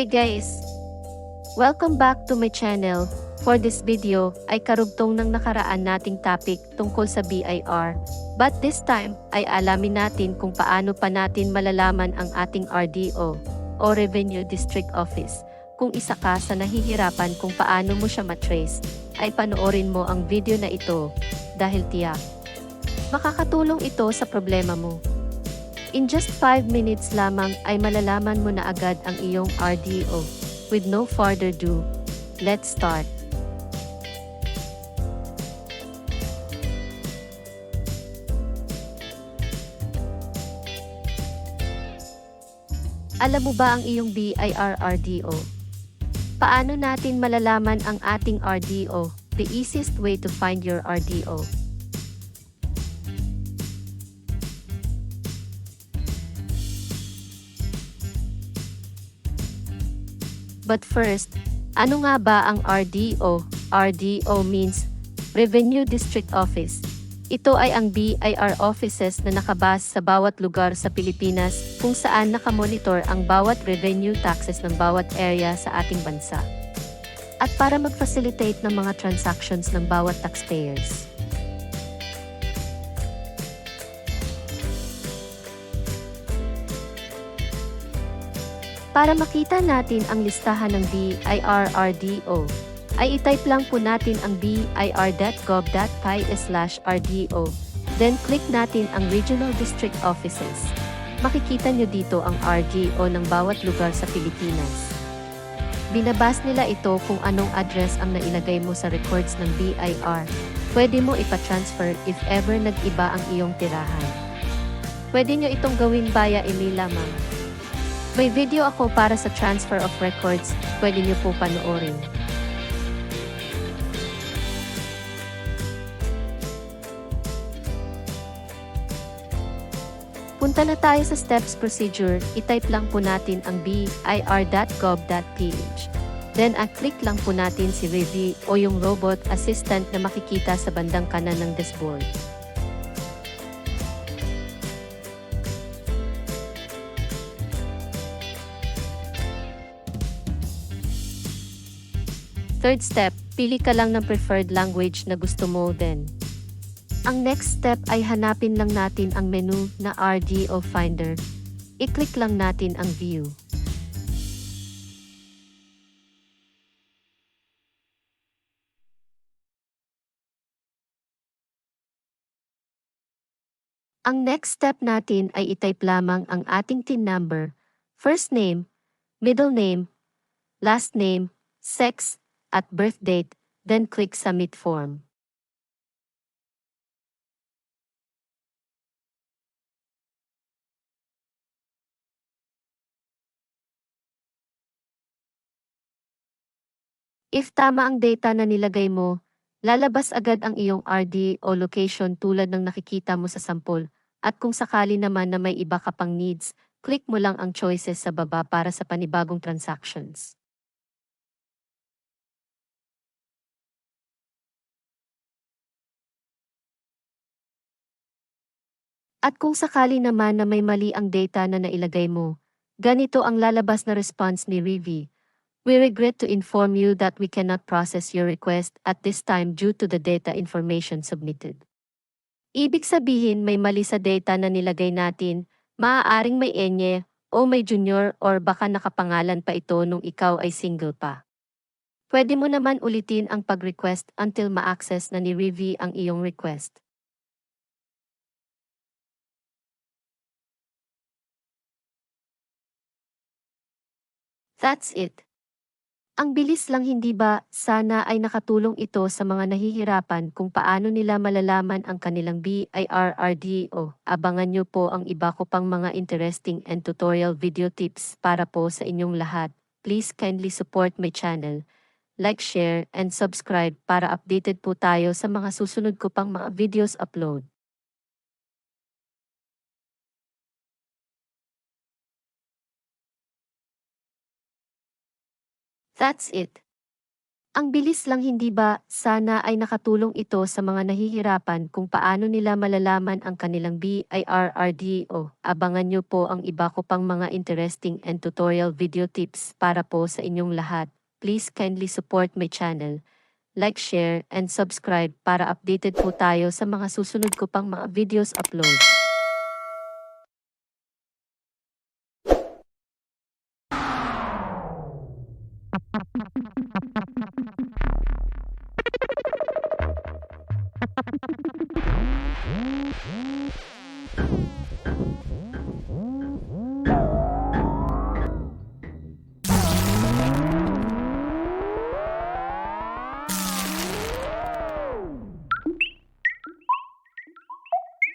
Hey guys! Welcome back to my channel. For this video, ay karugtong ng nakaraan nating topic tungkol sa BIR. But this time, ay alamin natin kung paano pa natin malalaman ang ating RDO o Revenue District Office. Kung isa ka sa nahihirapan kung paano mo siya matrace, ay panoorin mo ang video na ito dahil tiyak. Makakatulong ito sa problema mo. In just 5 minutes lamang ay malalaman mo na agad ang iyong RDO. With no further ado, let's start. Alam mo ba ang iyong BIR RDO? Paano natin malalaman ang ating RDO? The easiest way to find your RDO. But first, ano nga ba ang RDO? RDO means Revenue District Office. Ito ay ang BIR offices na nakabas sa bawat lugar sa Pilipinas kung saan nakamonitor ang bawat revenue taxes ng bawat area sa ating bansa. At para mag-facilitate ng mga transactions ng bawat taxpayers. Para makita natin ang listahan ng BIRRDO, ay itype lang po natin ang bir.gov.pi/rdo. Then click natin ang Regional District Offices. Makikita nyo dito ang RDO ng bawat lugar sa Pilipinas. Binabas nila ito kung anong address ang nailagay mo sa records ng BIR. Pwede mo ipa-transfer if ever nag-iba ang iyong tirahan. Pwede nyo itong gawin via email lamang. May video ako para sa transfer of records, pwede niyo po panoorin. Punta na tayo sa steps procedure, itype lang po natin ang bir.gov.ph. Then at click lang po natin si Revi o yung robot assistant na makikita sa bandang kanan ng dashboard. Third step, pili ka lang ng preferred language na gusto mo then. Ang next step ay hanapin lang natin ang menu na RDO Finder. I-click lang natin ang View. Ang next step natin ay itype lamang ang ating TIN number, first name, middle name, last name, sex, at birth date, then click Submit Form. If tama ang data na nilagay mo, lalabas agad ang iyong RD o location tulad ng nakikita mo sa sample. At kung sakali naman na may iba ka pang needs, click mo lang ang choices sa baba para sa panibagong transactions. At kung sakali naman na may mali ang data na nailagay mo, ganito ang lalabas na response ni Rivi. We regret to inform you that we cannot process your request at this time due to the data information submitted. Ibig sabihin may mali sa data na nilagay natin, maaaring may enye, o may junior or baka nakapangalan pa ito nung ikaw ay single pa. Pwede mo naman ulitin ang pag-request until ma-access na ni Rivi ang iyong request. That's it. Ang bilis lang hindi ba, sana ay nakatulong ito sa mga nahihirapan kung paano nila malalaman ang kanilang BIRRDO. Abangan nyo po ang iba ko pang mga interesting and tutorial video tips para po sa inyong lahat. Please kindly support my channel. Like, share, and subscribe para updated po tayo sa mga susunod ko pang mga videos upload. That's it. Ang bilis lang hindi ba, sana ay nakatulong ito sa mga nahihirapan kung paano nila malalaman ang kanilang BIRRDO. Abangan nyo po ang iba ko pang mga interesting and tutorial video tips para po sa inyong lahat. Please kindly support my channel. Like, share, and subscribe para updated po tayo sa mga susunod ko pang mga videos upload.